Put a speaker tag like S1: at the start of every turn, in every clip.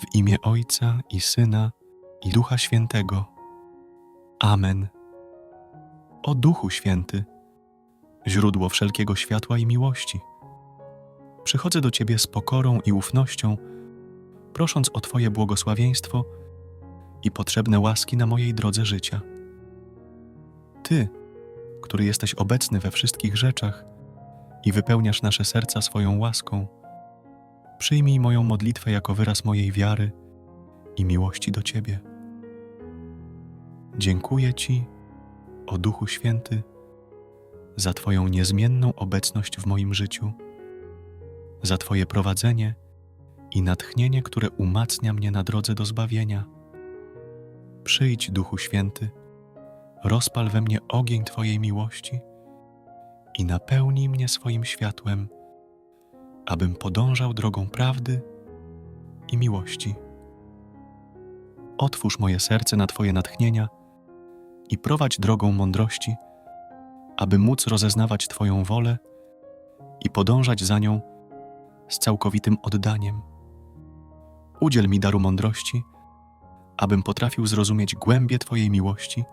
S1: W imię Ojca i Syna i Ducha Świętego. Amen. O Duchu Święty, źródło wszelkiego światła i miłości, przychodzę do Ciebie z pokorą i ufnością, prosząc o Twoje błogosławieństwo i potrzebne łaski na mojej drodze życia. Ty, który jesteś obecny we wszystkich rzeczach i wypełniasz nasze serca swoją łaską, przyjmij moją modlitwę jako wyraz mojej wiary i miłości do Ciebie. Dziękuję Ci, o Duchu Święty, za Twoją niezmienną obecność w moim życiu, za Twoje prowadzenie i natchnienie, które umacnia mnie na drodze do zbawienia. Przyjdź, Duchu Święty, rozpal we mnie ogień Twojej miłości i napełnij mnie swoim światłem, abym podążał drogą prawdy i miłości. Otwórz moje serce na Twoje natchnienia i prowadź drogą mądrości, aby móc rozeznawać Twoją wolę i podążać za nią z całkowitym oddaniem. Udziel mi daru mądrości, abym potrafił zrozumieć głębie Twojej miłości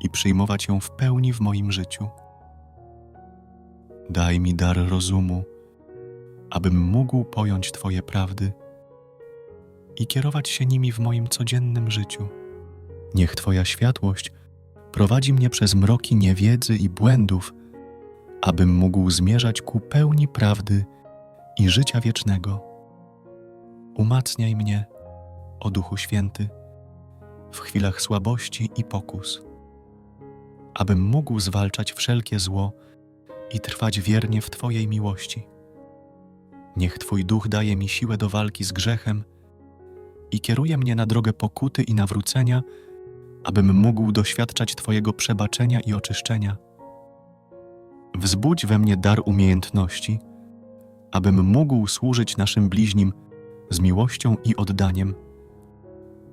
S1: i przyjmować ją w pełni w moim życiu. Daj mi dar rozumu, abym mógł pojąć Twoje prawdy i kierować się nimi w moim codziennym życiu. Niech Twoja światłość prowadzi mnie przez mroki niewiedzy i błędów, abym mógł zmierzać ku pełni prawdy i życia wiecznego. Umacniaj mnie, o Duchu Święty, w chwilach słabości i pokus, abym mógł zwalczać wszelkie zło i trwać wiernie w Twojej miłości. Niech Twój duch daje mi siłę do walki z grzechem i kieruje mnie na drogę pokuty i nawrócenia, abym mógł doświadczać Twojego przebaczenia i oczyszczenia. Wzbudź we mnie dar umiejętności, abym mógł służyć naszym bliźnim z miłością i oddaniem,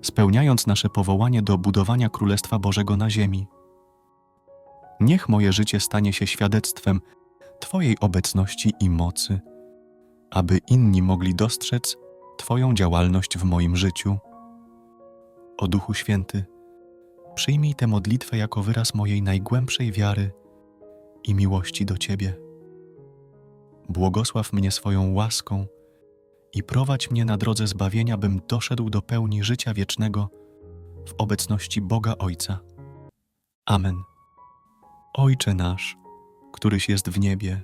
S1: spełniając nasze powołanie do budowania Królestwa Bożego na ziemi. Niech moje życie stanie się świadectwem Twojej obecności i mocy, aby inni mogli dostrzec Twoją działalność w moim życiu. O Duchu Święty, przyjmij tę modlitwę jako wyraz mojej najgłębszej wiary i miłości do Ciebie. Błogosław mnie swoją łaską i prowadź mnie na drodze zbawienia, bym doszedł do pełni życia wiecznego w obecności Boga Ojca. Amen. Ojcze nasz, któryś jest w niebie,